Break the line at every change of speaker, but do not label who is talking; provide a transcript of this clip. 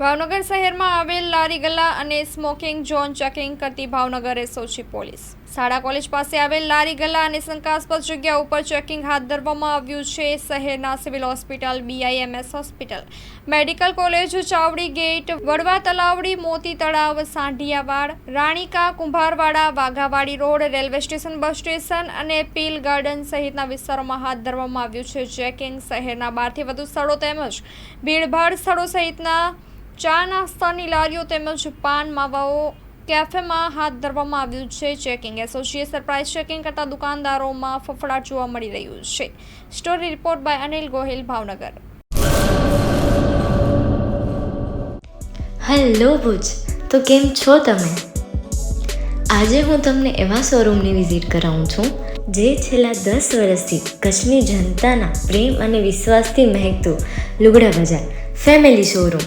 ભાવનગર શહેરમાં આવેલ લારી ગલ્લા અને સ્મોકિંગ ઝોન ચેકિંગ કરતી ભાવનગર એસઓજી પોલીસ. શાળા કોલેજ પાસે આવેલ લારી ગલ્લા અને શંકાસ્પદ જગ્યા ઉપર ચેકિંગ હાથ ધરવામાં આવ્યું છે. શહેરના civil hospital BIMS hospital, medical college, Chavdi gate, Vadva Talavdi, Moti Talav, Sandhiyavad, Ranika, Kumbharvada, Vaghavadi road, railway station, bus station અને પીલ ગાર્ડન સહિતના વિસ્તારોમાં હાથ ધરવામાં આવ્યું છે. ચેકિંગ શહેરના બારથી વધુ સ્થળો તેમજ ભીડભાડ સ્થળો સહિતના ચા નાસ્તાની લારીઓ તેમજ પાન માવાઓ કેફેમાં હાથ ધરવામાં આવ્યું છે. ચેકિંગ એસોસિએ સરપ્રાઇઝ ચેકિંગ કરતા દુકાનદારોમાં ફફડાટ જોવા મળી રહ્યું છે. Story report by Anil Gohil Bhavnagar.
Hello Bhuj. તો કેમ છો તમે? આજે હું તમને એવા શોરૂમની વિઝિટ કરાવું છું, જે છેલ્લા દસ વર્ષથી કચ્છની જનતાના પ્રેમ અને વિશ્વાસથી મહેકતું લુગડા બજાર ફેમિલી શોરૂમ